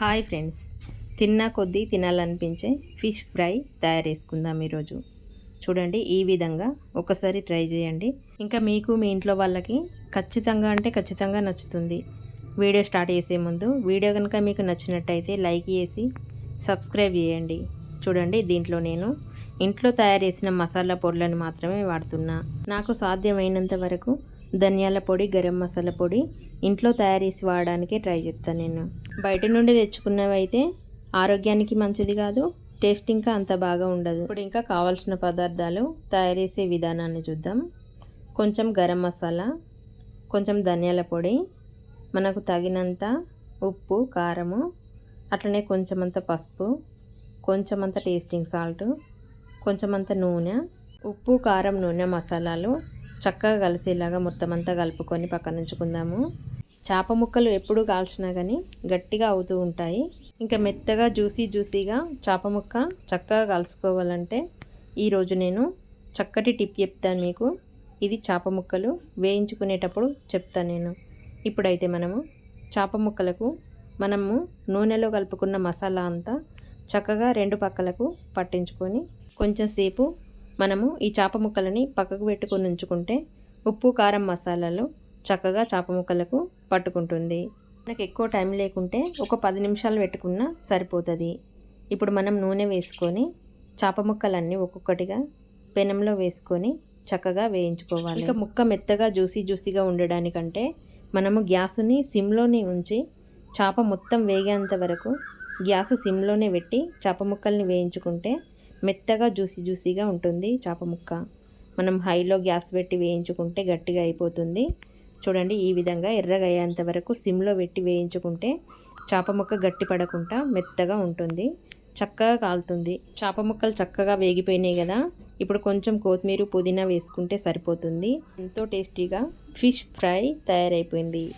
Hi friends. తిన్నా కొద్దీ తినాలనిపించే fish fry తయారు చేసుకుందాం ఈరోజు. చూడండి ఈ విధంగా ఒకసారి ట్రై చేయండి. ఇంకా మీకు మీ ఇంట్లో వాళ్ళకి ఖచ్చితంగా అంటే ఖచ్చితంగా నచ్చుతుంది. వీడియో స్టార్ట్ చేసే ముందు వీడియో కనుక మీకు నచ్చినట్టయితే లైక్ చేసి సబ్స్క్రైబ్ చేయండి. చూడండి దీంట్లో నేను ఇంట్లో తయారు చేసిన మసాలా పొడులను మాత్రమే వాడుతున్నా. నాకు సాధ్యమైనంత వరకు ధనియాల పొడి గరం మసాలా పొడి ఇంట్లో తయారు చేసి వాడడానికి ట్రై చేస్తాను నేను. బయట నుండి తెచ్చుకున్నవి అయితే ఆరోగ్యానికి మంచిది కాదు టేస్ట్ ఇంకా అంత బాగా ఉండదు. ఇప్పుడు ఇంకా కావాల్సిన పదార్థాలు తయారు చేసే విధానాన్ని చూద్దాం. కొంచెం గరం మసాలా కొంచెం ధనియాల పొడి మనకు తగినంత ఉప్పు కారము అట్లనే కొంచెం అంత పసుపు కొంచెం అంత టేస్టింగ్ సాల్ట్ కొంచెం అంత నూనె ఉప్పు కారం నూనె మసాలాలు చక్కగా కలిసేలాగా మొత్తం అంతా కలుపుకొని పక్కన ఉంచుకుందాము. చేప ముక్కలు ఎప్పుడు కాల్చినా కానీ గట్టిగా అవుతూ ఉంటాయి. ఇంకా మెత్తగా జ్యూసీ జ్యూసీగా చేప ముక్క చక్కగా కలుసుకోవాలంటే ఈరోజు నేను చక్కటి టిప్ చెప్తాను మీకు. ఇది చేప ముక్కలు వేయించుకునేటప్పుడు చెప్తాను నేను. ఇప్పుడైతే మనము చేప ముక్కలకు మనము నూనెలో కలుపుకున్న మసాలా అంతా చక్కగా రెండు పక్కలకు పట్టించుకొని కొంచెం సేపు మనము ఈ చేప ముక్కలని పక్కకు పెట్టుకొని ఉంచుకుంటే ఉప్పు కారం మసాలాలు చక్కగా చేప ముక్కలకు పట్టుకుంటుంది. మనకు ఎక్కువ టైం లేకుంటే ఒక పది నిమిషాలు పెట్టుకున్నా సరిపోతుంది. ఇప్పుడు మనం నూనె వేసుకొని చేప ముక్కలన్నీ ఒక్కొక్కటిగా పెనంలో వేసుకొని చక్కగా వేయించుకోవాలి. ఇక ముక్క మెత్తగా జ్యూసీ జ్యూసీగా ఉండడానికంటే మనము గ్యాస్ని సిమ్లోనే ఉంచి చేప మొత్తం వేగేంత వరకు గ్యాస్ సిమ్లోనే పెట్టి చేప ముక్కల్ని వేయించుకుంటే మెత్తగా జ్యూసీ జ్యూసీగా ఉంటుంది చేప ముక్క. మనం హైలో గ్యాస్ పెట్టి వేయించుకుంటే గట్టిగా అయిపోతుంది. చూడండి ఈ విధంగా ఎర్రగా అయ్యేంత వరకు సిమ్లో పెట్టి వేయించుకుంటే చేప ముక్క గట్టి పడకుండా మెత్తగా ఉంటుంది. చక్కగా కాలుతుంది. చేప ముక్కలు చక్కగా వేగిపోయినాయి కదా. ఇప్పుడు కొంచెం కొత్తిమీర పుదీనా వేసుకుంటే సరిపోతుంది. ఎంతో టేస్టీగా ఫిష్ ఫ్రై తయారైపోయింది.